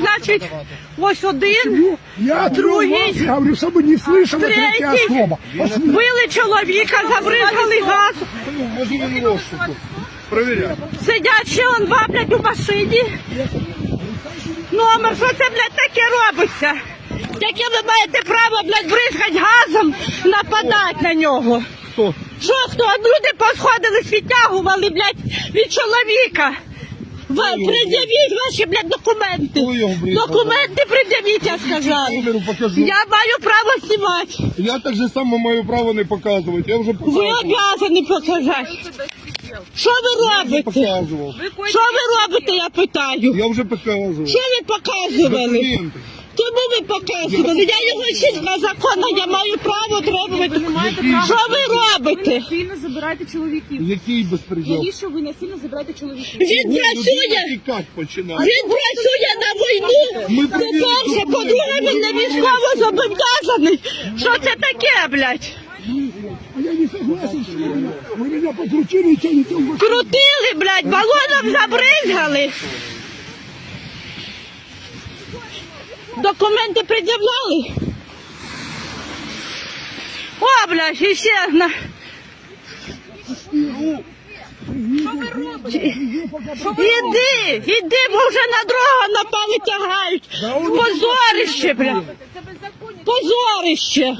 значить, ось один, Я Другий. другий. Я говорю, чтобы не слышала третья третій. особа. Били чоловіка, забризгали газ. Він розшуку. Провіряй. Сидять ще он два, блядь, у машині. Номер, що це, блядь, таке робиться? Яке ви маєте право, блядь, бризгати газом, нападати на нього? Хто? Що хто? Люди посходили, відтягували, блядь, від чоловіка. Ви пред'явіть ваші, блядь, документи. Хто його бризгав? Документи пред'явіть, я сказала. Камеру покажу. Я маю право знімати. Я так же само маю право не показувати. Я вже Ви показував. обязані показати. Що ви Я робите? показував. Що ви робите, я питаю? Я вже показував. Що ви показували? Документи. Кому ви показували? Я його жінка законна, я маю право требувати. Що ви робите? Насильно забирайте чоловіків. Який безпреділ? Навіщо ви насильно забираєте чоловіків? Він працює. Тікати починає. Він працює на війну. Ми По-перше, по-друге, він не військово зобов'язаний. Що це таке, блядь? А я не согласен, что вы, вы меня покрутили и тянете в машину. Крутили, блядь, балоном забризгали. Документи пред'являли. О, блядь, і ще на. Іди, іди, бо вже на дорогу напали тягають. Позорище, блядь. Позорище.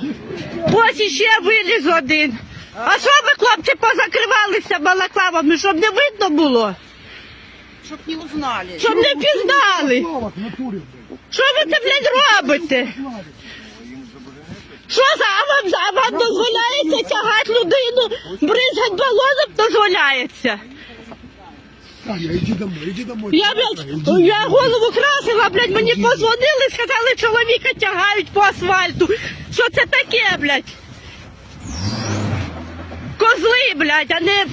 Ось іще виліз один. А що ви, хлопці, позакривалися балаклавами, щоб не видно було? Щоб не узнали. Щоб не пізнали. Що ви це, блядь, робите? Що за а вам, вам дозволяється тягати людину, бризгать балоном дозволяється? Таня, иди домой, иди домой. Я, блядь, я голову красила, блядь, мені позвонили, сказали, чоловіка тягають по асфальту. Що це таке, блядь? Козли, блядь, а не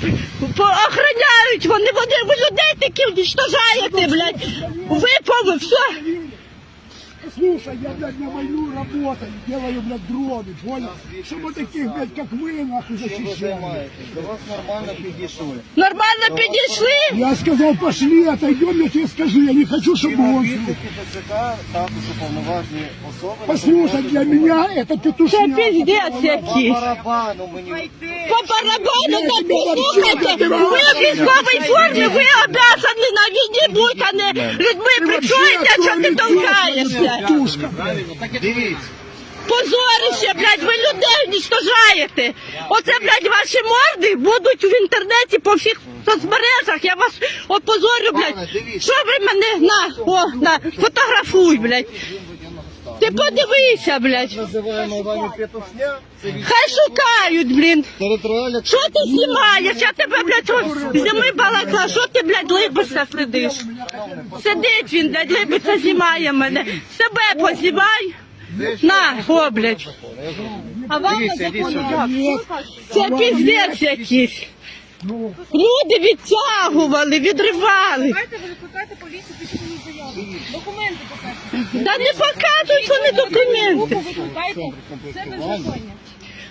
охороняють вони, вони ви людей таких уничтожаєте, блядь. Ви все. Слушай, я, блядь, на войну работаю, делаю, блядь, дроны, понял? Чтобы таких, блядь, как вы, нахуй, защищали. До вас нормально підійшли. Нормально підійшли? Я сказал, пошли, отойдем, я тебе скажу, я не хочу, чтобы он... Співробітники ТЦК, також уповноважені особи. Послушай, для меня это Це петушня. піздець По якийсь. барабану мені. По барабану так послухайте, ви в військовій формі, ви обязані на війні бути, а не людьми прикроєте, а що ти толкаєшся. Петушка. Дивіться. Позорище, блядь, ви людей уничтожаєте. Оце, блядь, ваші морди будуть в інтернеті по всіх соцмережах. Я вас опозорю, блядь. Що ви мене на, о, на, фотографуй, блядь. Ти подивися, блядь. Називаємо вами петушня. Це від Хай шукають, блін. Що ти знімаєш? Я тебе, блядь, зніми балакла, що ти, блядь, либишся сидиш? Сидить він, блядь, либиться, знімає мене. Себе познімай. На, о, блядь. А вам на законі як? Це піздець якийсь. Люди відтягували, відривали. Давайте ви викликайте поліцію, пишіть мені заяву. Документи покажете. Та не показують вони документи. Групу викликайте. Це беззаконня.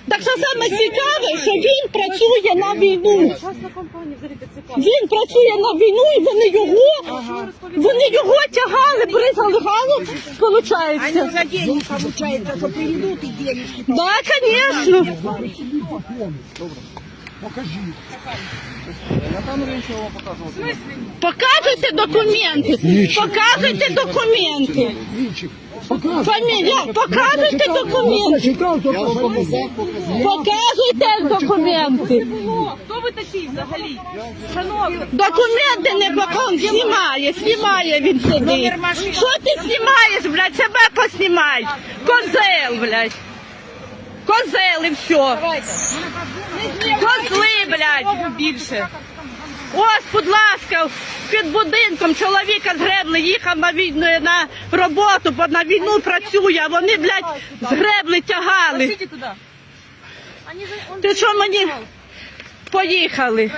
Так що саме цікаве, що він працює на війну. Компанія взагалі. Він працює на війну і вони його, вони його тягали, бризали галу, виходить. за деньги получается, что приведут и денежки. Да, конечно. Покажи. на камеру нічого вам показувати. Показуйте документи. Показуйте документи. Винчик. Показывай. Фамілія, показуйте документи. Только Показав, показав. Показуйте документи. Хто ви такий взагалі? Шановні. Документи не показує. Знімає, знімає він сидить. Що ти знімаєш, блядь? Себе поснімай. Козел, блядь. Козел і все. Козли, блядь. Більше. Ось, будь ласка, під будинком чоловіка згребли, їхав на війну на роботу, бо на війну працює, а вони, блядь, згребли, тягали. Ти що мені? Поїхали.